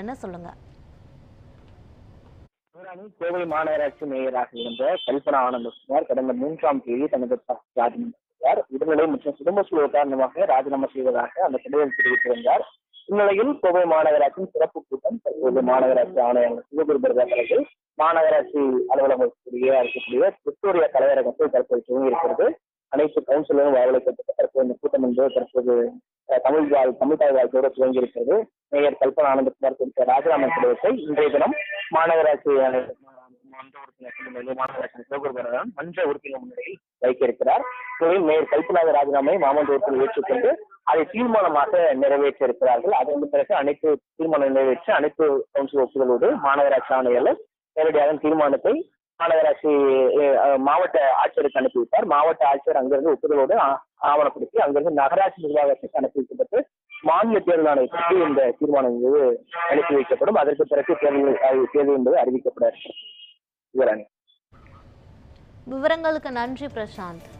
என்ன சொல்லுங்க. கோவை மாநகராட்சி மேயராக இருந்த கல்பனா ஆனந்தகுமார் கடந்த மூன்றாம் தேதி தனது ராஜினாமா உடல்நிலை மற்றும் குடும்ப சூழல் காரணமாக ராஜினாமா செய்வதாக அந்த கடிதம் தெரிவித்திருந்தார். இந்நிலையில் கோவை மாநகராட்சியின் சிறப்பு கூட்டம் தற்போது மாநகராட்சி ஆணையர் சிவகுருபர் தலைவர் மாநகராட்சி அலுவலகம் இருக்கக்கூடிய இருக்கக்கூடிய விக்டோரியா கலையரங்கத்தில் தற்போது துவங்கி இருக்கிறது அனைத்து கவுன்சிலரும் வரவழைக்கப்பட்ட தற்போது இந்த கூட்டம் என்பது தற்போது தமிழ் வாழ் தமிழ் தாய் வாழ்க்கையோடு துவங்கி இருக்கிறது மேயர் கல்பனா ஆனந்தகுமார் குறித்த ராஜினாமா கடிதத்தை இன்றைய தினம் மாநகராட்சி மன்ற உறுப்பினர் முன்னிலையில் மாநகராட்சி சிவகுருபரன் மன்ற உறுப்பினர் முன்னிலையில் வைக்க இருக்கிறார் இதில் மேயர் கல்பனாக ராஜினாமை மாமன்றத்தில் ஏற்றுக்கொண்டு அதை தீர்மானமாக நிறைவேற்ற இருக்கிறார்கள் அதன் பிறகு அனைத்து தீர்மானம் நிறைவேற்ற அனைத்து கவுன்சில் ஒப்புதலோடு மாநகராட்சி ஆணையாளர் நேரடியாக தீர்மானத்தை மாநகராட்சி மாவட்ட ஆட்சியருக்கு அனுப்பிவிட்டார். மாவட்ட ஆட்சியர் அங்கிருந்து ஒப்புதலோடு ஆவணப்படுத்தி அங்கிருந்து நகராட்சி நிர்வாகத்திற்கு அனுப்பி வைக்கப்பட்டு மாநில தேர்தல் ஆணையத்திற்கு இந்த தீர்மானம் என்பது அனுப்பி வைக்கப்படும். அதற்கு பிறகு தேர்தல் அறி- தேர்தல் என்பது அறிவிக்கப்பட இருக்கிறது. விவரங்களுக்கு நன்றி பிரசாந்த்.